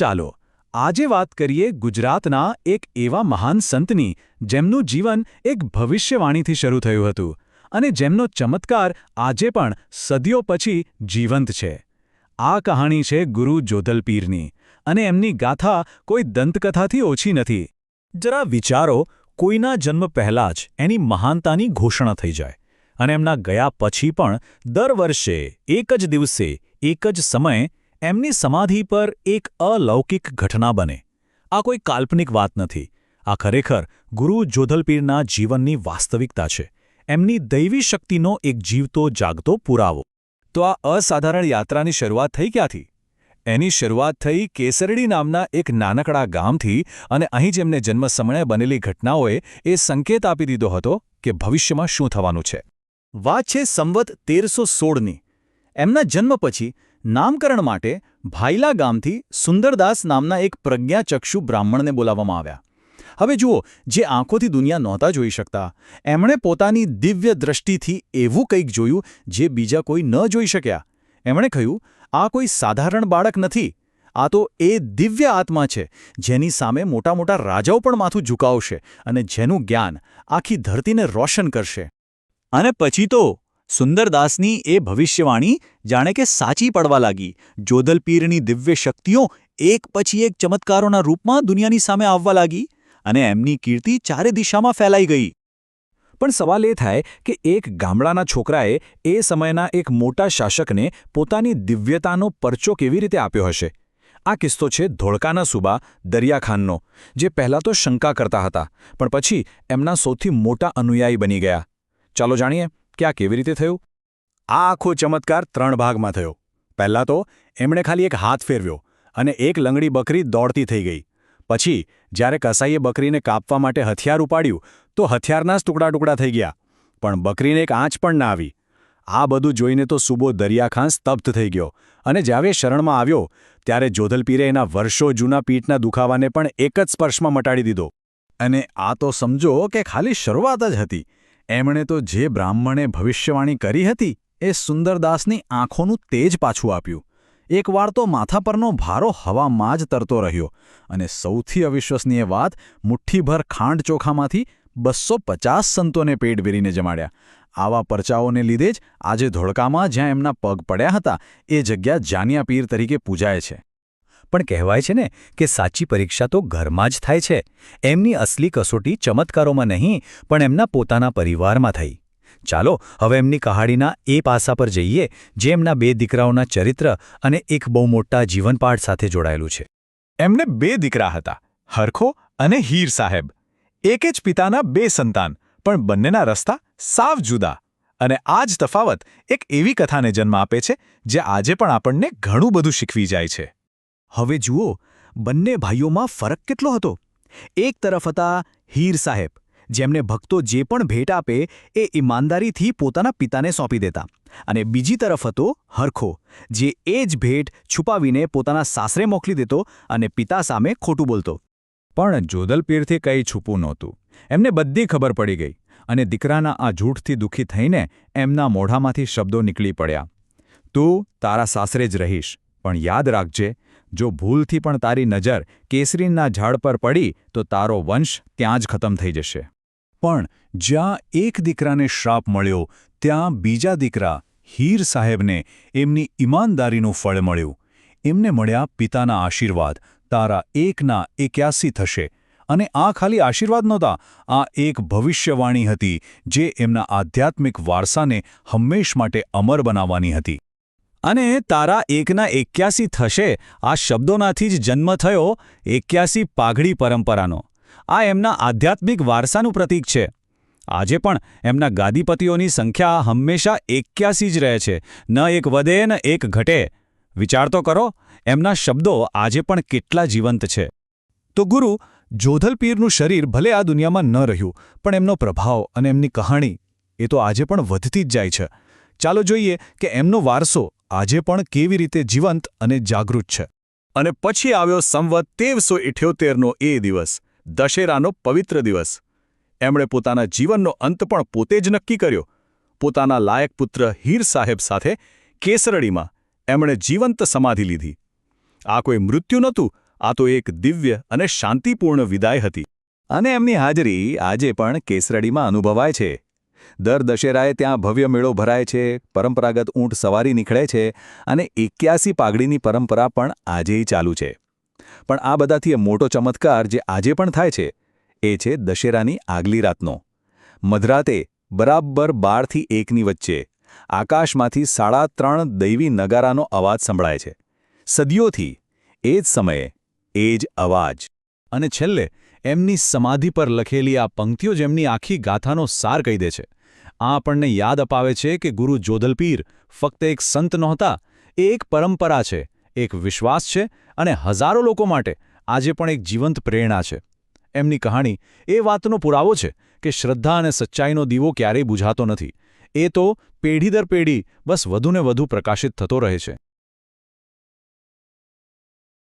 ચાલો, આજે વાત કરીએ ગુજરાતના એક એવા મહાન સંતની, જેમનું જીવન એક ભવિષ્યવાણીથી શરૂ થયું હતું અને જેમનો ચમત્કાર આજે પણ સદીઓ પછી જીવંત છે. આ કહાણી છે ગુરુ જોધલપીરની અને એમની ગાથા કોઈ દંતકથાથી ઓછી નથી. જરા વિચારો, કોઈના જન્મ પહેલાં જ એની મહાનતાની ઘોષણા થઈ જાય અને એમના ગયા પછી પણ દર વર્ષે એક જ દિવસે, એક જ સમયે એમની સમાધિ પર એક અલૌકિક ઘટના બને. આ કોઈ કાલ્પનિક વાત નથી. આ ખરેખર ગુરુ જોધલપીરના જીવનની વાસ્તવિકતા છે. એમની દૈવી શક્તિનો એક જીવતો જાગતો પુરાવો. તો આ અસાધારણ યાત્રાની શરૂઆત થઈ ક્યાંથી? એની શરૂઆત થઈ કેસરડી નામના એક નાનકડા ગામથી અને અહીં જ એમને જન્મ સમયે બનેલી ઘટનાઓએ એ સંકેત આપી દીધો હતો કે ભવિષ્યમાં શું થવાનું છે. વાત છે સંવત તેરસો સોળની. એમના જન્મ પછી નામકરણ માટે ભાઈલા ગામથી સુંદરદાસ નામના એક પ્રજ્ઞાચક્ષુ બ્રાહ્મણને બોલાવવામાં આવ્યા. હવે જુઓ, જે આંખોથી દુનિયા નહોતા જોઈ શકતા. એમણે પોતાની દિવ્ય દ્રષ્ટિથી એવું કંઈક જોયું જે બીજા કોઈ ન જોઈ શક્યા. એમણે કહ્યું, આ કોઈ સાધારણ બાળક નથી. આ તો એ દિવ્ય આત્મા છે, જેની સામે મોટા મોટા રાજાઓ પણ માથું ઝુકાવશે અને જેનું જ્ઞાન આખી ધરતીને રોશન કરશે. અને પછી તો સુંદરદાસની એ ભવિષ્યવાણી જાણે કે સાચી પડવા લાગી. જોધલપીરની દિવ્ય શક્તિઓ એક પછી એક ચમત્કારોના રૂપમાં દુનિયાની સામે આવવા લાગી અને એમની કીર્તિ ચારે દિશામાં ફેલાઈ ગઈ. પણ સવાલ એ થાય કે એક ગામડાના છોકરાએ એ સમયના એક મોટા શાસકને પોતાની દિવ્યતાનો પરચો કેવી રીતે આપ્યો હશે? આ કિસ્સો છે ધોળકાના સુબા દરિયાખાનનો, જે પહેલાં તો શંકા કરતા હતા, પણ પછી એમના સૌથી મોટા અનુયાયી બની ગયા. ચાલો જાણીએ. કે આ કેવી રીતે થયું? આ આખો ચમત્કાર ત્રણ ભાગમાં થયો. પહેલાં તો એમણે ખાલી એક હાથ ફેરવ્યો અને એક લંગડી બકરી દોડતી થઈ ગઈ. પછી જ્યારે કસાઈએ બકરીને કાપવા માટે હથિયાર ઉપાડ્યું, તો હથિયારના જ ટુકડા ટુકડા થઈ ગયા. પણ બકરીને એક આંચ પણ ના આવી. આ બધું જોઈને તો સુબો દરિયાખાં સ્તબ્ધ થઈ ગયો અને જ્યારે શરણમાં આવ્યો, ત્યારે જોધલપીરે એના વર્ષો જૂના પીઠના દુખાવાને પણ એક જ સ્પર્શમાં મટાડી દીધો. અને આ તો સમજો કે ખાલી શરૂઆત જ હતી. એમણે તો જે બ્રાહ્મણે ભવિષ્યવાણી કરી હતી, એ સુંદરદાસની આંખોનું તેજ પાછું આપ્યું. એકવાર તો માથા પરનો ભારો હવામાં જ તરતો રહ્યો અને સૌથી અવિશ્વસનીય વાત, મુઠ્ઠીભર ખાંડ ચોખામાંથી બસો પચાસ સંતોને પેટ વેરીને જમાડ્યા. આવા પરચાઓને લીધે જ આજે ધોળકામાં જ્યાં એમના પગ પડ્યા હતા, એ જગ્યા જાનિયા પીર તરીકે પૂજાય છે. પણ કહેવાય છે ને કે સાચી પરીક્ષા તો ઘરમાં જ થાય છે. એમની અસલી કસોટી ચમત્કારોમાં નહીં, પણ એમના પોતાના પરિવારમાં થઈ. ચાલો, હવે એમની કહાડીના એ પાસા પર જઈએ, જે એમના બે દીકરાઓના ચરિત્ર અને એક બહુ મોટા જીવનપાઠ સાથે જોડાયેલું છે. એમને બે દીકરા હતા, હરખો અને હીર સાહેબ. એક જ પિતાના બે સંતાન, પણ બંનેના રસ્તા સાવ જુદા. અને આ જ તફાવત એક એવી કથાને જન્મ આપે છે, જે આજે પણ આપણને ઘણું બધું શીખવી જાય છે. હવે જુઓ, બંને ભાઈઓમાં ફરક કેટલો હતો. એક તરફ હતા હીર સાહેબ, જેમને ભક્તો જે પણ ભેટ આપે એ ઈમાનદારીથી પોતાના પિતાને સોંપી દેતા. અને બીજી તરફ હતો હરખો, જે એ જ ભેટ છુપાવીને પોતાના સાસરે મોકલી દેતો અને પિતા સામે ખોટું બોલતો. પણ જોદલપીરથી કંઈ છૂપું નહોતું. એમને બધી ખબર પડી ગઈ અને દીકરાના આ જૂઠથી દુઃખી થઈને એમના મોઢામાંથી શબ્દો નીકળી પડ્યા. તું તારા સાસરે જ રહીશ, પણ યાદ રાખજે જો ભૂલથી પણ તારી નજર કેસરીનના ઝાડ પર પડી, તો તારો વંશ ત્યાં જ ખતમ થઈ જશે. પણ જ્યાં એક દીકરાને શ્રાપ મળ્યો, ત્યાં બીજા દીકરા હીર સાહેબને એમની ઈમાનદારીનું ફળ મળ્યું. એમને મળ્યા પિતાના આશીર્વાદ, તારા એકના એક્યાસી થશે. અને આ ખાલી આશીર્વાદ નહોતા, આ એક ભવિષ્યવાણી હતી, જે એમના આધ્યાત્મિક વારસાને હંમેશ માટે અમર બનાવવાની હતી. અને તારા એકના એક્યાસી થશે, આ શબ્દોનાથી જ જન્મ થયો, એક્યાસી પાઘડી પરંપરાનો. આ એમના આધ્યાત્મિક વારસાનું પ્રતીક છે. આજે પણ એમના ગાદીપતિઓની સંખ્યા હંમેશા એક્યાસી જ રહે છે. ન એક વધે, ન એક ઘટે. વિચાર તો કરો, એમના શબ્દો આજે પણ કેટલા જીવંત છે. તો ગુરુ, જોધલપીરનું શરીર ભલે આ દુનિયામાં ન રહ્યું, પણ એમનો પ્રભાવ અને એમની કહાણી એ તો આજે પણ વધતી જ જાય છે. ચાલો જોઈએ કે એમનો વારસો આજે પણ કેવી રીતે જીવંત અને જાગૃત છે? અને પછી આવ્યો સંવત તેરસો ઇઠ્યોતેરનો એ દિવસ, દશેરાનો પવિત્ર દિવસ. એમણે પોતાના જીવનનો અંત પણ પોતે જ નક્કી કર્યો. પોતાના લાયક પુત્ર હીર સાહેબ સાથે કેસરડીમાં એમણે જીવંત સમાધિ લીધી. આ કોઈ મૃત્યુ નહોતું, આ તો એક દિવ્ય અને શાંતિપૂર્ણ વિદાય હતી. અને એમની હાજરી આજે પણ કેસરડીમાં અનુભવાય છે. દર દશેરાએ ત્યાં ભવ્ય મેળો ભરાય છે, પરંપરાગત ઊંટ સવારી નીકળે છે અને એક્યાસી પાઘડીની પરંપરા પણ આજેય ચાલુ છે. પણ આ બધાથી મોટો ચમત્કાર જે આજે પણ થાય છે, એ છે દશેરાની આગલી રાતનો. મધરાતે બરાબર બારથી એકની વચ્ચે આકાશમાંથી સાડા ત્રણ દૈવી નગારાનો અવાજ સંભળાય છે. સદીઓથી એ જ સમયે એ જ અવાજ. અને છેલ્લે એમની સમાધિ પર લખેલી આ પંક્તિઓ જેમની આખી ગાથાનો સાર કહી દે છે. આ આપણને યાદ અપાવે છે કે ગુરુ જોધલપીર ફક્ત એક સંત નહોતા, એ એક પરંપરા છે, એક વિશ્વાસ છે અને હજારો લોકો માટે આજે પણ એક જીવંત પ્રેરણા છે. એમની કહાણી એ વાતનો પુરાવો છે કે શ્રદ્ધા અને સચ્ચાઈનો દીવો ક્યારેય બુઝાતો નથી. એ તો પેઢી દર પેઢી બસ વધુને વધુ પ્રકાશિત થતો રહે છે.